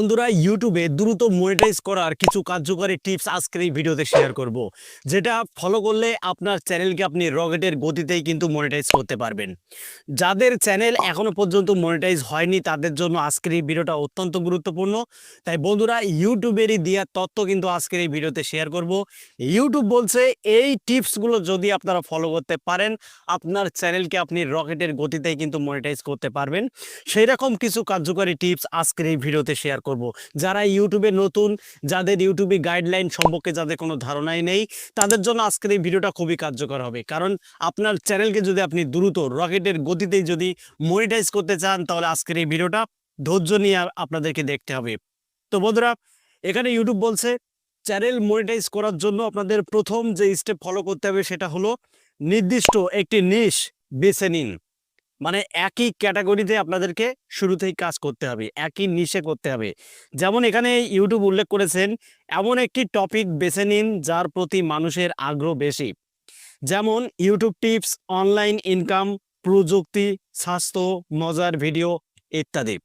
বন্ধুরা ইউটিউবে দ্রুত মনিটাইজ করার কিছু কার্যকরী টিপস আজকের এই ভিডিওতে শেয়ার করব, যেটা ফলো করলে আপনার চ্যানেলকে আপনি রকেটের গতিতেই কিন্তু মনিটাইজ করতে পারবেন। যাদের চ্যানেল এখনও পর্যন্ত মনিটাইজ হয়নি, তাদের জন্য আজকের এই ভিডিওটা অত্যন্ত গুরুত্বপূর্ণ। তাই বন্ধুরা ইউটিউবেরই দেওয়া তথ্য কিন্তু আজকের এই ভিডিওতে শেয়ার করব। ইউটিউব বলছে, এই টিপসগুলো যদি আপনারা ফলো করতে পারেন, আপনার চ্যানেলকে আপনি রকেটের গতিতেই কিন্তু মনিটাইজ করতে পারবেন। সেই রকম কিছু কার্যকরী টিপস আজকের এই ভিডিওতে শেয়ার করব। যারা ইউটিউবে নতুন, যাদের ইউটিউবে গাইডলাইন সম্পর্কে যাদের কোনো ধারণাই নেই, তাদের জন্য আজকের এই ভিডিওটা খুবই কার্যকর হবে। কারণ আপনার চ্যানেলকে যদি আপনি দ্রুত রকেটের গতিতেই যদি মনিটাইজ করতে চান, তাহলে আজকের এই ভিডিওটা ধৈর্য নিয়ে আপনাদেরকে দেখতে হবে। তো বন্ধুরা, এখানে ইউটিউব বলছে চ্যানেল মনিটাইজ করার জন্য আপনাদের প্রথম যে স্টেপ ফলো করতে হবে সেটা হলো, নির্দিষ্ট একটি নিশ বেছে নিন। মানে একই ক্যাটাগরিতে আপনাদেরকে শুরুতেই কাজ করতে হবে, একই নিশে করতে হবে। যেমন এখানে ইউটিউব উল্লেখ করেছেন, এমন একটি টপিক বেছে নিন যার প্রতি মানুষের আগ্রহ বেশি। যেমন ইউটিউব টিপস অনলাইন ইনকাম প্রযুক্তি, স্বাস্থ্য, মজার ভিডিও ইত্যাদি।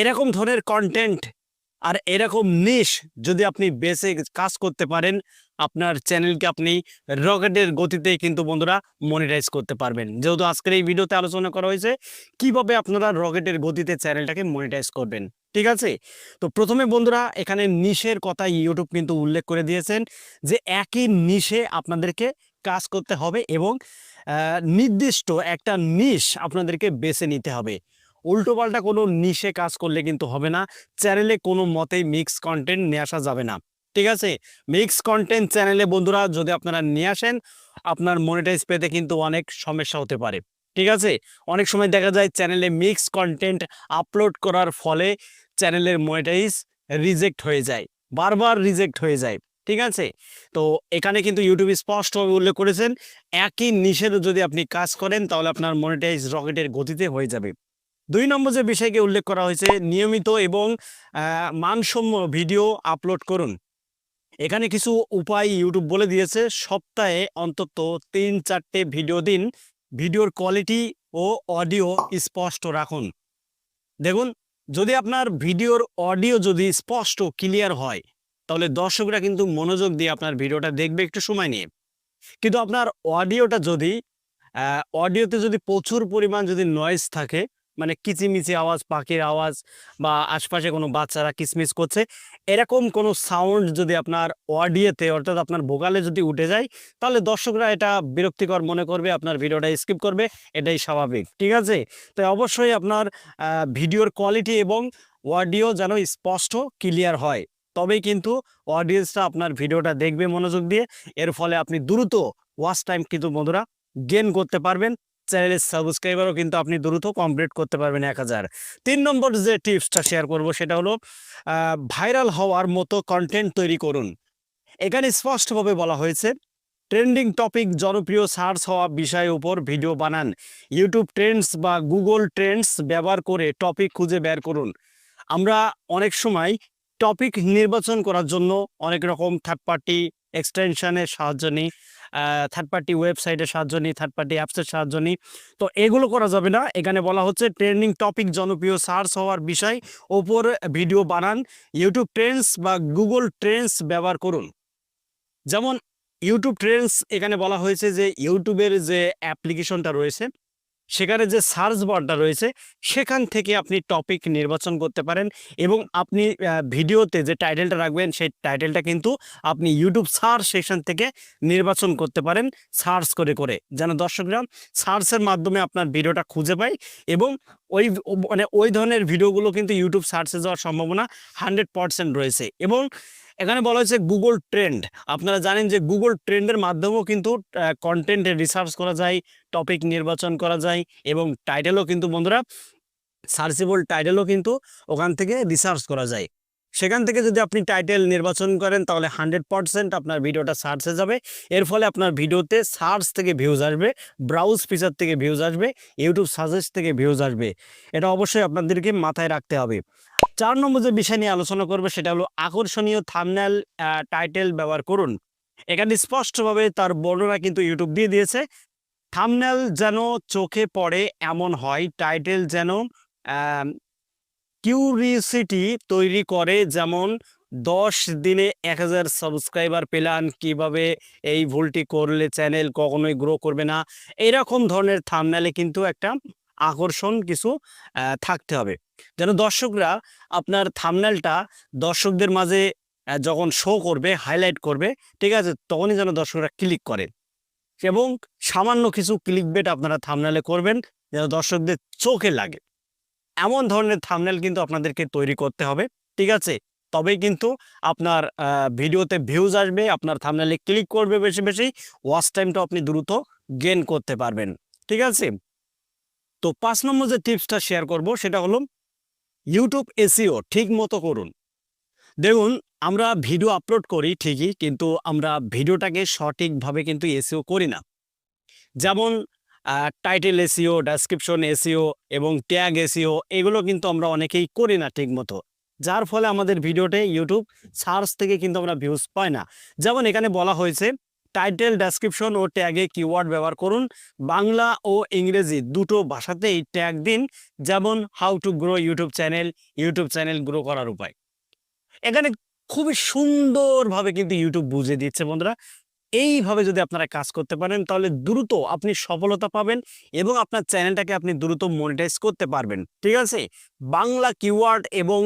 এরকম ধরনের কন্টেন্ট আর এরকম নিশ যদি আপনি বেসে কাজ করতে পারেন, আপনার চ্যানেলকে আপনি রকেটের গতিতে কিন্তু বন্ধুরা মনিটাইজ করতে পারবেন। যেহেতু আজকের এই ভিডিওতে আলোচনা করা হয়েছে, কীভাবে আপনারা রকেটের গতিতে চ্যানেলটাকে মনিটাইজ করবেন, ঠিক আছে? তো প্রথমে বন্ধুরা, এখানে নিশের কথা ইউটিউব কিন্তু উল্লেখ করে দিয়েছেন যে একই নিশে আপনাদেরকে কাজ করতে হবে এবং নির্দিষ্ট একটা নিশ আপনাদেরকে বেছে নিতে হবে। উল্টোপাল্টা কোনো নিশে কাজ করলে কিন্তু হবে না। চ্যানেলে কোনো মতেই মিক্স কন্টেন্ট নিয়ে আসা যাবে না। ঠিক আছে? মিক্স কন্টেন্ট চ্যানেলে বন্ধুরা যদি আপনারা নিয়ে আসেন, আপনার মনিটাইজ পেতে কিন্তু অনেক সমস্যা হতে পারে। ঠিক আছে? অনেক সময় দেখা যায় চ্যানেলে মিক্স কন্টেন্ট আপলোড করার ফলে চ্যানেলের মনিটাইজ রিজেক্ট হয়ে যায়। বারবার রিজেক্ট হয়ে যায়। ঠিক আছে? তো এখানে কিন্তু ইউটিউব স্পষ্টভাবে উল্লেখ করেছেন, একই নিষেধ যদি আপনি কাজ করেন, তাহলে আপনার মনিটাইজ রকেটের গতিতে হয়ে যাবে। দুই নম্বর যে বিষয়কে উল্লেখ করা হয়েছে, নিয়মিত এবং মানসম্য ভিডিও আপলোড করুন। এখানে কিছু উপায় ইউটিউব বলে দিয়েছে, সপ্তাহে অন্তত তিন চারটে ভিডিও দিন। ভিডিওর কোয়ালিটি ও অডিও স্পষ্ট রাখুন। দেখুন, যদি আপনার ভিডিওর অডিও যদি স্পষ্ট ক্লিয়ার হয়, তাহলে দর্শকরা কিন্তু মনোযোগ দিয়ে আপনার ভিডিওটা দেখবে একটু সময় নিয়ে। কিন্তু আপনার অডিওটা যদি অডিওতে যদি প্রচুর পরিমাণ যদি নয়েজ থাকে মানে কিচিমিচি আওয়াজ, পাখির আওয়াজ বা আশপাশে কোনো বাচ্চারা কিচমিচ করছে, এরকম কোনো সাউন্ড যদি আপনার অডিওতে অর্থাৎ আপনার ভোকালে যদি উঠে যায়, তাহলে দর্শকরা এটা বিরক্তিকর মনে করবে, আপনার ভিডিওটা স্কিপ করবে, এটাই স্বাভাবিক, ঠিক আছে? তো অবশ্যই আপনার ভিডিওর কোয়ালিটি এবং অডিও যেন স্পষ্ট ক্লিয়ার হয়। তবেই কিন্তু অডিয়েন্সটা আপনার ভিডিওটা দেখবে মনোযোগ দিয়ে, এর ফলে আপনি দ্রুত ওয়াচ টাইম কিন্তু বন্ধুরা গেন করতে পারবেন। চ্যানেলের সাবস্ক্রাইবারও কিন্তু আপনি দ্রুত কমপ্লিট করতে পারবেন এক হাজার। তিন নম্বর যে টিপসটা শেয়ার করব সেটা হলো ভাইরাল হওয়ার মতো কন্টেন্ট তৈরি করুন। এখানে স্পষ্টভাবে বলা হয়েছে ট্রেন্ডিং টপিক জনপ্রিয় সার্চ হওয়া বিষয়ের উপর ভিডিও বানান। ইউটিউব ট্রেন্ডস বা গুগল ট্রেন্ডস ব্যবহার করে টপিক খুঁজে বের করুন। আমরা অনেক সময় টপিক নির্বাচন করার জন্য অনেক রকম থার্ড পার্টি এক্সটেনশনের সাহায্য নিই। থার্ড পার্টি ওয়েবসাইটের সাহায্য নিই থার্ড পার্টি অ্যাপসের সাহায্য নিই। তো এগুলো করা যাবে না। এখানে বলা হচ্ছে ট্রেন্ডিং টপিক জনপ্রিয় সার্চ হওয়ার বিষয়। ওপর ভিডিও বানান ইউটিউব ট্রেন্ডস বা গুগল ট্রেন্ডস ব্যবহার করুন। যেমন ইউটিউব ট্রেন্ডস এখানে বলা হয়েছে যে ইউটিউবের যে অ্যাপ্লিকেশনটা রয়েছে সেখানে যে সার্চ বারটা রয়েছে, সেখান থেকে আপনি টপিক নির্বাচন করতে পারেন এবং আপনি ভিডিওতে যে টাইটেলটা রাখবেন, সেই টাইটেলটা কিন্তু আপনি ইউটিউব সার্চ সেকশন থেকে নির্বাচন করতে পারেন, সার্চ করে করে। যেন দর্শকরা সার্চের মাধ্যমে আপনার ভিডিওটা খুঁজে পায় এবং ওই মানে ওই ধরনের ভিডিওগুলো কিন্তু ইউটিউব সার্চে যাওয়ার সম্ভাবনা হান্ড্রেড রয়েছে এবং এখানে বলা হয়েছে গুগল ট্রেন্ড আপনারা জানেন যে গুগল ট্রেন্ডের মাধ্যমেও কিন্তু কন্টেন্টের রিসার্চ করা যায় টপিক নির্বাচন করা যায় এবং টাইটেলও কিন্তু বন্ধুরা সার্চেবল টাইটেলও কিন্তু ওখান থেকে রিসার্চ করা যায়। সেখান থেকে যদি আপনি টাইটেল নির্বাচন করেন, তাহলে হান্ড্রেড পারসেন্ট আপনার ভিডিওটা সার্চে যাবে। এর ফলে আপনার ভিডিওতে সার্চ থেকে ভিউজ আসবে ব্রাউজ ফিচার থেকে ভিউজ আসবে ইউটিউব সাজেস্ট থেকে ভিউজ আসবে। এটা অবশ্যই আপনাদেরকে মাথায় রাখতে হবে। চার নম্বর যে বিষয় নিয়ে আলোচনা করবে সেটা হলো আকর্ষণীয় থামনেল টাইটেল ব্যবহার করুন। এখানে স্পষ্টভাবে তার বর্ণনা কিন্তু ইউটিউব দিয়ে দিয়েছে। থামনেল যেন চোখে পড়ে এমন হয় টাইটেল যেন কিউরিসিটি তৈরি করে যেমন, দশ দিনে এক হাজার সাবস্ক্রাইবার পেলান কীভাবে এই ভুলটি করলে চ্যানেল কখনোই গ্রো করবে না? এরকম ধরনের থামনালে কিন্তু একটা আকর্ষণ কিছু থাকতে হবে। যেন দর্শকরা আপনার থামনালটা দর্শকদের মাঝে যখন শো করবে হাইলাইট করবে, ঠিক আছে, তখনই যেন দর্শকরা ক্লিক করে। এবং সামান্য কিছু ক্লিক বেট আপনারা থামনালে করবেন, যেন দর্শকদের চোখে লাগে। এমন ধরনের থামনেল কিন্তু আপনাদেরকে তৈরি করতে হবে, ঠিক আছে? তবেই কিন্তু আপনার ভিডিওতে ভিউজ আসবে, আপনার থামনেলে ক্লিক করবে বেশি বেশি ওয়াচ টাইমটা আপনি দ্রুত গেন করতে পারবেন, ঠিক আছে? তো পাঁচ নম্বর যে টিপসটা শেয়ার করব, সেটা হলো ইউটিউব এসিও ঠিক মতো করুন। দেখুন, আমরা ভিডিও আপলোড করি ঠিকই, কিন্তু আমরা ভিডিওটাকে সঠিকভাবে কিন্তু এসিও করি না। যেমন টাইটেল এসিও ডেসক্রিপশন এসিও এবং ট্যাগ এসিও এগুলো কিন্তু আমরা অনেকেই করি না ঠিক মতো। যার ফলে আমাদের ভিডিওতে ইউটিউব সার্চ থেকে কিন্তু আমরা ভিউজ পাই না। যেমন এখানে বলা হয়েছে টাইটেল ডেসক্রিপশন ও ট্যাগে কিওয়ার্ড ব্যবহার করুন। বাংলা ও ইংরেজি দুটো ভাষাতেই ট্যাগ দিন, যেমন how to grow YouTube channel YouTube channel grow করার উপায়। এখানে খুবই সুন্দরভাবে কিন্তু ইউটিউব বুঝে দিচ্ছে বন্ধুরা। এইভাবে যদি আপনারা কাজ করতে পারেন, তাহলে দ্রুত আপনি সফলতা পাবেন এবং আপনার চ্যানেলটাকে আপনি দ্রুত মনিটাইজ করতে পারবেন। ঠিক আছে? বাংলা কিওয়ার্ড এবং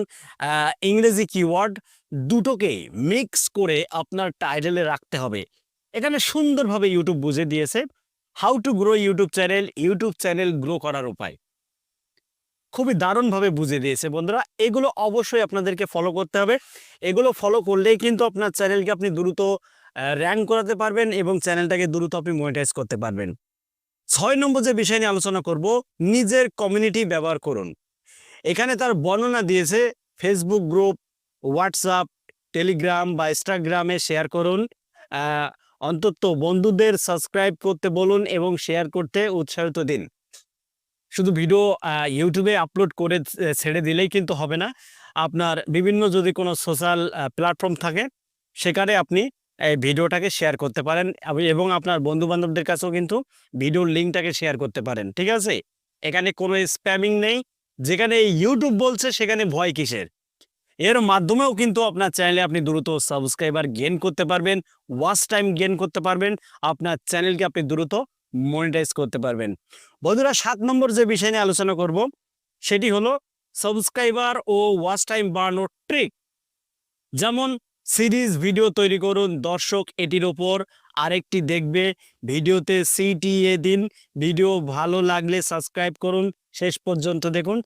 ইংরেজি কিওয়ার্ড দুটোকে মিক্স করে আপনার টাইটেলে রাখতে হবে। এখানে সুন্দরভাবে ইউটিউব বুঝে দিয়েছে how to grow YouTube channel YouTube channel grow করার উপায়। খুবই দারুণভাবে বুঝে দিয়েছে বন্ধুরা। এগুলো অবশ্যই আপনাদেরকে ফলো করতে হবে। এগুলো ফলো করলেই কিন্তু আপনার চ্যানেলকে আপনি দ্রুত র্যাঙ্ক করাতে পারবেন এবং চ্যানেলটাকে দ্রুত আপনি মনিটাইজ করতে পারবেন। ছয় নম্বর যে বিষয় নিয়ে আলোচনা করব, নিজের কমিউনিটি ব্যবহার করুন। এখানে তার বর্ণনা দিয়েছে ফেসবুক গ্রুপ হোয়াটসঅ্যাপ টেলিগ্রাম বা ইনস্টাগ্রামে শেয়ার করুন। অন্তত বন্ধুদের সাবস্ক্রাইব করতে বলুন এবং শেয়ার করতে উৎসাহিত দিন। শুধু ভিডিও ইউটিউবে আপলোড করে ছেড়ে দিলেই কিন্তু হবে না। আপনার বিভিন্ন যদি কোনো সোশ্যাল প্ল্যাটফর্ম থাকে, সেখানে আপনি এই ভিডিওটাকে শেয়ার করতে পারেন এবং- আপনার বন্ধু বান্ধবদের কাছেও কিন্তু ভিডিওর লিঙ্কটাকে শেয়ার করতে পারেন, ঠিক আছে? এখানে কোনো স্প্যামিং নেই। যেখানে ইউটিউব বলছে, সেখানে ভয় কিসের? এর মাধ্যমেও কিন্তু আপনার চ্যানেলে আপনি দ্রুত সাবস্ক্রাইবার গেন করতে পারবেন ওয়াচ টাইম গেন করতে পারবেন, আপনার চ্যানেলকে আপনি দ্রুত মনিটাইজ করতে পারবেন। বন্ধুরা, সাত নম্বর যে বিষয় নিয়ে আলোচনা করব, সেটি হলো সাবস্ক্রাইবার ও ওয়াচ টাইম বাড়ানোর ট্রিক যেমন সিরিজ ভিডিও তৈরি করুন, দর্শক এটির ওপর আরেকটি দেখবে ভিডিওতে সিটিএ দিন ভিডিও ভালো লাগলে সাবস্ক্রাইব করুন, শেষ পর্যন্ত দেখুন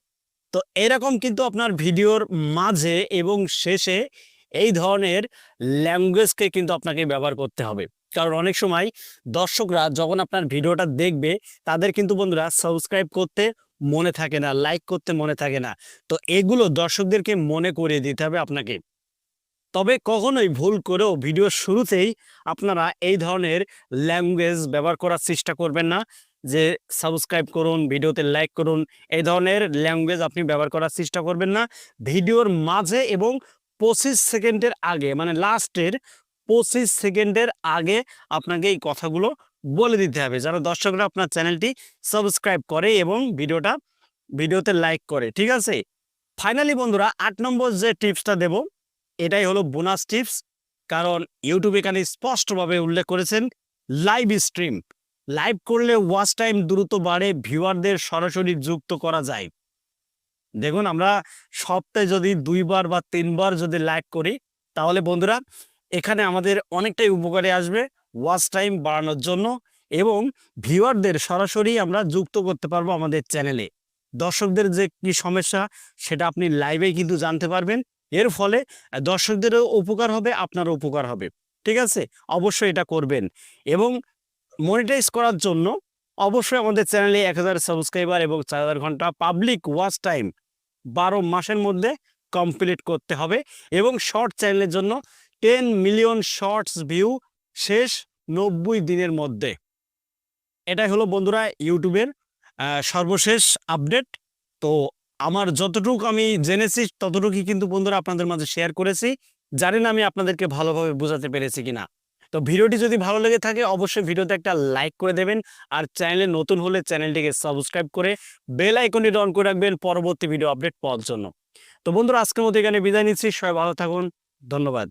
তো এরকম কিন্তু আপনার ভিডিওর মাঝে এবং শেষে এই ধরনের ল্যাঙ্গুয়েজকে কিন্তু আপনাকে ব্যবহার করতে হবে। কারণ অনেক সময় দর্শকরা যখন আপনার ভিডিওটা দেখবে, তাদের কিন্তু বন্ধুরা সাবস্ক্রাইব করতে মনে থাকে না লাইক করতে মনে থাকে না। তো এগুলো দর্শকদেরকে মনে করিয়ে দিতে হবে আপনাকে। তবে কখনোই ভুল করেও ভিডিওর শুরুতেই আপনারা এই ধরনের ল্যাঙ্গুয়েজ ব্যবহার করার চেষ্টা করবেন না। যে সাবস্ক্রাইব করুন, ভিডিওতে লাইক করুন, এই ধরনের ল্যাঙ্গুয়েজ আপনি ব্যবহার করার চেষ্টা করবেন না। ভিডিওর মাঝে এবং পঁচিশ সেকেন্ডের আগে মানে লাস্টের পঁচিশ সেকেন্ডের আগে আপনাকে এই কথাগুলো বলে দিতে হবে যারা দর্শকরা আপনার চ্যানেলটি সাবস্ক্রাইব করে এবং ভিডিওটা, ভিডিওতে লাইক করে, ঠিক আছে? ফাইনালি বন্ধুরা, আট নম্বর যে টিপসটা দেব, এটাই হলো বোনাস টিপস কারণ ইউটিউব এখানে স্পষ্টভাবে উল্লেখ করেছেন লাইভ স্ট্রিম লাইভ করলে ওয়াচ টাইম দ্রুত বাড়ে ভিউয়ারদের সরাসরি যুক্ত করা যায়। দেখুন, আমরা সপ্তাহে যদি দুইবার বা তিনবার যদি লাইভ করি, তাহলে বন্ধুরা, এখানে আমাদের অনেকটাই উপকারে আসবে ওয়াচ টাইম বাড়ানোর জন্য এবং ভিউয়ারদের সরাসরি আমরা যুক্ত করতে পারব আমাদের চ্যানেলে দর্শকদের যে কি সমস্যা, সেটা আপনি লাইভেই কিন্তু জানতে পারবেন। এর ফলে দর্শকদেরও উপকার হবে, আপনারও উপকার হবে। ঠিক আছে? অবশ্যই এটা করবেন। এবং মনিটাইজ করার জন্য অবশ্যই আমাদের চ্যানেলে এক হাজার সাবস্ক্রাইবার এবং চার হাজার ঘণ্টা পাবলিক ওয়াচ টাইম বারো মাসের মধ্যে কমপ্লিট করতে হবে এবং শর্ট চ্যানেলের জন্য টেন মিলিয়ন শর্টস ভিউ শেষ নব্বই দিনের মধ্যে। এটাই হলো বন্ধুরা ইউটিউবের সর্বশেষ আপডেট তো আমার যতটুকু আমি জেনেছি ততটুকুই কিন্তু বন্ধুরা আপনাদের মাঝে শেয়ার করেছি। জানি না আমি আপনাদেরকে ভালোভাবে বোঝাতে পেরেছি কিনা। তো ভিডিওটি যদি ভালো লেগে থাকে, অবশ্যই ভিডিওতে একটা লাইক করে দেবেন আর চ্যানেলে নতুন হলে চ্যানেলটিকে সাবস্ক্রাইব করে বেল আইকনটি অন করে রাখবেন পরবর্তী ভিডিও আপডেট পাওয়ার জন্য। তো বন্ধুরা, আজকের মতো এখানে বিদায় নিচ্ছি। সবাই ভালো থাকুন। ধন্যবাদ।